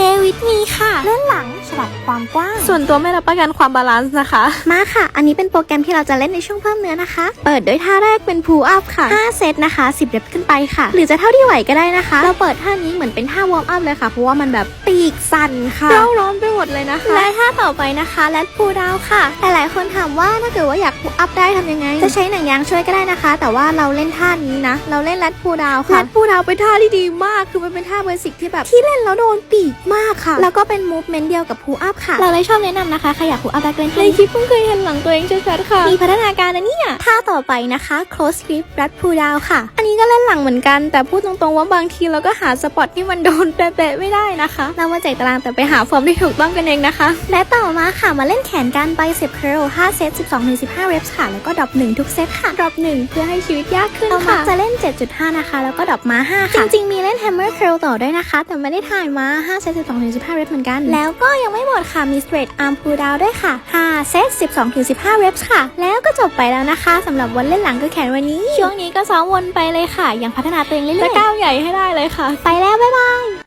Today with me ค่ะเลื่อนหลังฉลับความกว้าง ส่วนตัวไม่รับประกันความบาลานซ์นะคะ มาค่ะ อันนี้เป็นโปรแกรมที่เราจะเล่นในช่วงเพิ่มเนื้อนะคะ เปิดด้วยท่าแรกเป็น pull up ค่ะ 5 เซตนะคะ 10เร็บขึ้นไปค่ะ หรือจะเท่าที่ไหวก็ได้นะคะ เราเปิดท่านี้เหมือนเป็นท่าวอร์มอัพเลยค่ะ เพราะว่ามันแบบ ปีกสั่นค่ะเราร้อนไปหมดเลยนะคะ และท่าต่อไปนะคะแลดพูดาวค่ะแต่หลายคนถามว่าถ้าเกิดว่าอยากพูอัพได้ทำยังไง จะใช้หนังยางช่วยก็ได้นะคะ แต่ว่าเราเล่นท่านี้นะ เราเล่นแลดพูดาวแรค่ะดพูดาวเป็นท่าที่ดีมากคือมันเป็นท่าเบสิกที่แบบที่เล่นแล้วโดนปีกมากค่ะ แล้วก็เป็นมูฟเมนต์เดียวกับพูอัพค่ะ เราเลยชอบแนะนำนะคะใครอยากพูอัพได้ก็เล่นในท่านี้คลิปเพิ่งเคยเห็นหลังตัวเองชัดๆค่ะมีพัฒนาการนะเนี่ยท่าต่อไปนะคะ close grip รัด pull down ค่ะ อันนี้ก็เล่นหลังเหมือนกัน แต่พูดตรงๆว่าบางทีเราก็หาสปอตที่มันโดนแปะๆไม่ได้นะคะเรามาแจกตารางแต่ไปหาฟอร์มที่ถูกต้องกันเองนะคะ และต่อมาค่ะมาเล่นแขนกัน bicep curl 5เซต12-15 reps ค่ะ แล้วก็ดรอป1ทุกเซตค่ะดรอป1เพื่อให้ชีวิตยากขึ้นค่ะเรามักจะเล่น 7.5 นะคะ แล้วก็ดรอปมา 5 ค่ะ จริงๆ มีเล่น hammer curl ต่อด้วยนะคะ แต่ไม่ได้ถ่ายมา5เซต12-15 reps เหมือนกัน แล้วก็ยังไม่หมดค่ะมี straight arm pull down ด้วยค่ะ5เซต12-15 reps ค่ะ แล้วก็จบไปแล้วนะคะสำหรับวันเล่นหลังคือแขนวันนี้ ช่วงนี้ก็ซ้อมวนไปเลยค่ะยังพัฒนาตัวเองเรื่อยๆจะก้าวใหญ่ให้ได้เลยค่ะ ไปแล้วบ๊ายบาย